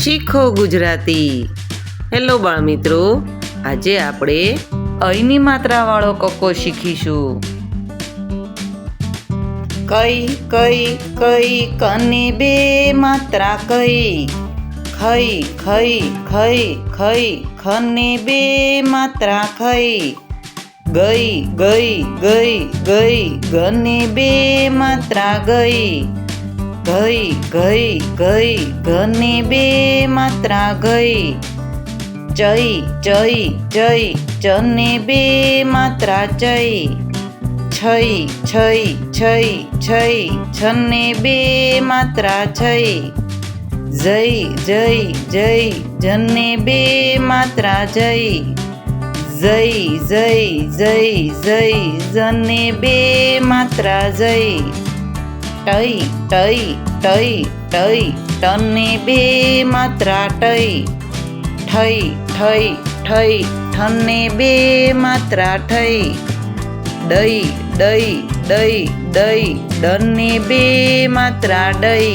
શીખો ગુજરાતી. હેલો બાળ મિત્રો આજે આપણે અહીંની માત્રાવાળો કક્કો શીખીશું. કઈ કઈ કઈ, કને બે માત્રા કઈ? ખઈ ખઈ ખઈ ખઈ, ખને બે માત્રા ખઈ? ગઈ ગઈ ગઈ ગઈ, ગને બે માત્રા ગઈ? ગઈ ગઈ ગઈ ઘની બે માત્રા ગઈ. જઈ જઈ જઈ ચની બે માત્રા જઈ છઈ છઈ છઈ છઈ, છને બે માત્રા છઈ. જઈ જઈ જઈ, જને બે માત્રા જઈ. જઈ જઈ જઈ જઈ, જને બે માત્રા જઈ. ટઈ ટઈ ટઈ ટઈ ટને બે માત્રા ટઈ ઠઈ ઠઈ ઠઈ ઠને બે માત્રા ઠઈ દઈ દઈ દઈ દઈ ડને બે માત્રા ડઈ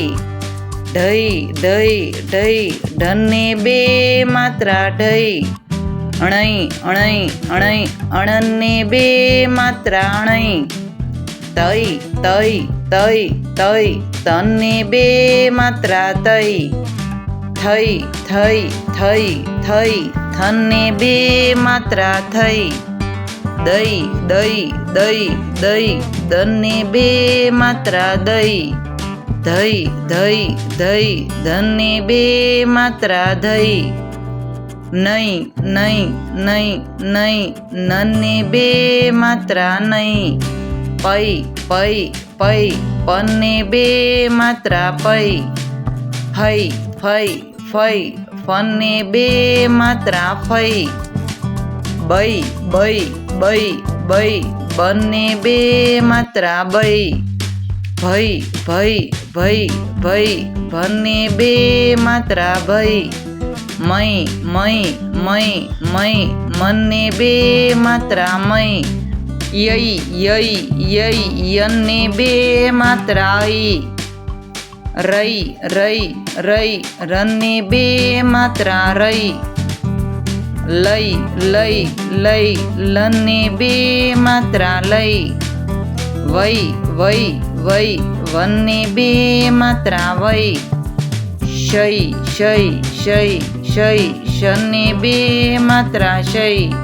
ઢઈ ઢઈ ઢઈ ઢને બે માત્રા ઢઈ અણઈ અણઈ અણઈ અણને બે માત્રા અણઈ. તઈ તઈ તઈ તઈ તને બે માત્રા તઈ. થઈ થઈ થઈ થઈ થને બે માત્રા થઈ. દઈ દઈ દઈ દઈ દને બે માત્રા દઈ. ધઈ ધઈ ધઈ ધને બે માત્રા ધઈ. નહીં નહીં નહીં નહીં નને બે માત્રા નહીં પઈ પૈ પૈ પને બે માત્રા પૈ ફૈ ફૈ ફૈ ફને બે માત્રા ફૈ બૈ બૈ બૈ બૈ બંને બે માત્રા બૈ ભઈ ભઈ ભઈ ભઈ, ભને બે માત્રા ભઈ. મય મય મય મય મને બે માત્રા મય યઈ યઈ યઈ યને બે માત્રા ઈ રઈ રઈ રઈ રને બે માત્રા રઈ લઈ લઈ લઈ લને બે માત્રા લઈ વઈ વઈ વઈ વને બે માત્રા વઈ શઈ શઈ શઈ શઈ શને બે માત્રા શઈ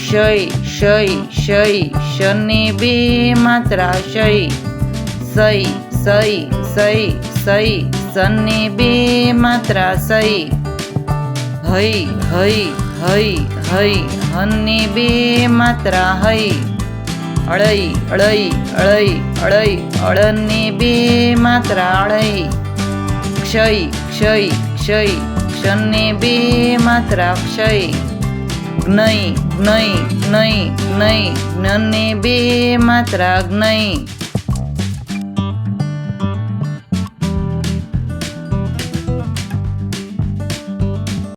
શઈ शई शई शनी बी मात्रा शई सई सई सई सई सनी बी मात्रा सई हई हई हई हई हनी बी मात्रा हई अळै अळै अळै अळै अळने बी मात्रा अळै क्षय क्षय क्षय क्षणे बी मात्रा क्षय જ્ઞય જ્ઞય જ્ઞય જ્ઞય જ્ઞને બે માત્રા જ્ઞય